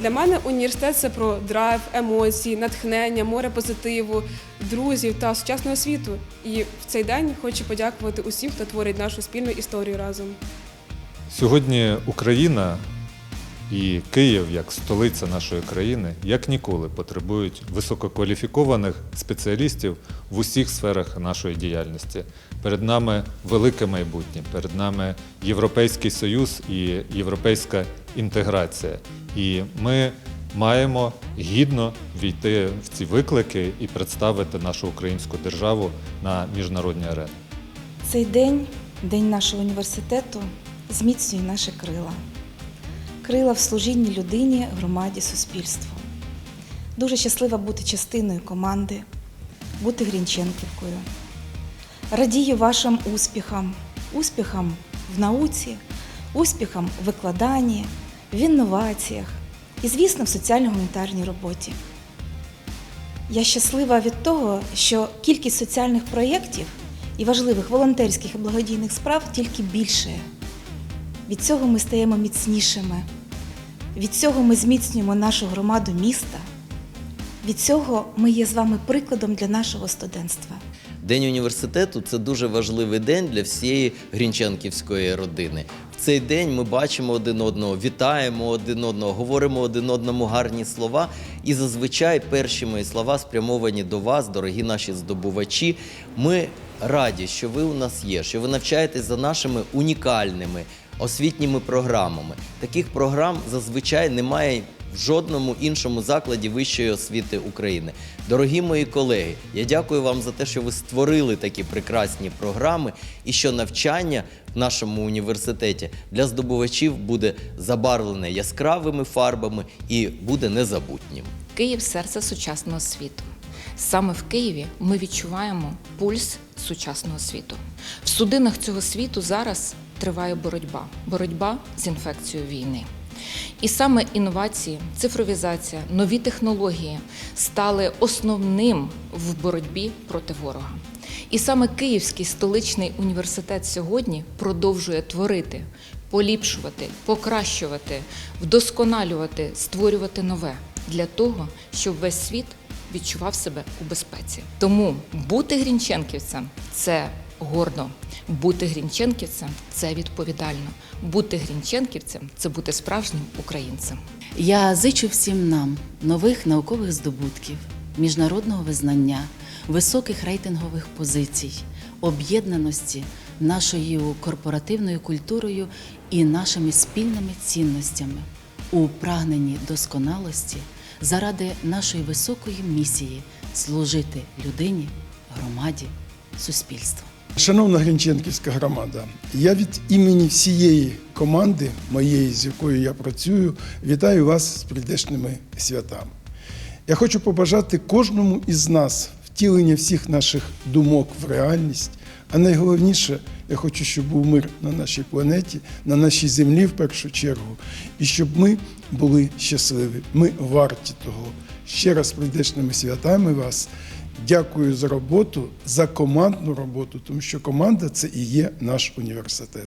Для мене університет це про драйв, емоції, натхнення, море позитиву, друзів та сучасного світу. І в цей день хочу подякувати усім, хто творить нашу спільну історію разом. Сьогодні Україна і Київ, як столиця нашої країни, як ніколи потребують висококваліфікованих спеціалістів в усіх сферах нашої діяльності. Перед нами велике майбутнє, перед нами Європейський Союз і європейська інтеграція. І ми маємо гідно війти в ці виклики і представити нашу українську державу на міжнародній арені. Цей день, день нашого університету, зміцнює наші крила. Крила в служінні людині, громаді, суспільству. Дуже щаслива бути частиною команди, бути Грінченківкою. Радію вашим успіхам, успіхам в науці, успіхам в викладанні, в інноваціях і, звісно, в соціально-гуманітарній роботі. Я щаслива від того, що кількість соціальних проєктів і важливих волонтерських і благодійних справ тільки більшає. Від цього ми стаємо міцнішими. Від цього ми зміцнюємо нашу громаду міста. Від цього ми є з вами прикладом для нашого студентства. День університету це дуже важливий день для всієї грінченківської родини. В цей день ми бачимо один одного, вітаємо один одного, говоримо один одному гарні слова. І зазвичай перші мої слова спрямовані до вас, дорогі наші здобувачі. Ми раді, що ви у нас є, що ви навчаєтесь за нашими унікальними освітніми програмами. Таких програм зазвичай немає в жодному іншому закладі вищої освіти України. Дорогі мої колеги, я дякую вам за те, що ви створили такі прекрасні програми, і що навчання в нашому університеті для здобувачів буде забарвлене яскравими фарбами і буде незабутнім. Київ серце сучасного світу. Саме в Києві ми відчуваємо пульс сучасного світу. В судинах цього світу зараз триває боротьба боротьба з інфекцією війни. І саме інновації, цифровізація, нові технології стали основним в боротьбі проти ворога. І саме Київський столичний університет сьогодні продовжує творити, поліпшувати, покращувати, вдосконалювати, створювати нове для того, щоб весь світ відчував себе у безпеці. Тому бути грінченківцем це гордо. Бути грінченківцем це відповідально. Бути грінченківцем це бути справжнім українцем. Я зичу всім нам нових наукових здобутків, міжнародного визнання, високих рейтингових позицій, об'єднаності нашою корпоративною культурою і нашими спільними цінностями у прагненні досконалості заради нашої високої місії служити людині, громаді, суспільству. Шановна Грінченківська громада, я від імені всієї команди, моєї, з якою я працюю, вітаю вас з прийдешніми святами. Я хочу побажати кожному із нас втілення всіх наших думок в реальність. А найголовніше, я хочу, щоб був мир на нашій планеті, на нашій землі в першу чергу, і щоб ми були щасливі. Ми варті того. Ще раз з прийдешніми святами вас. Дякую за роботу, за командну роботу, тому що команда це і є наш університет.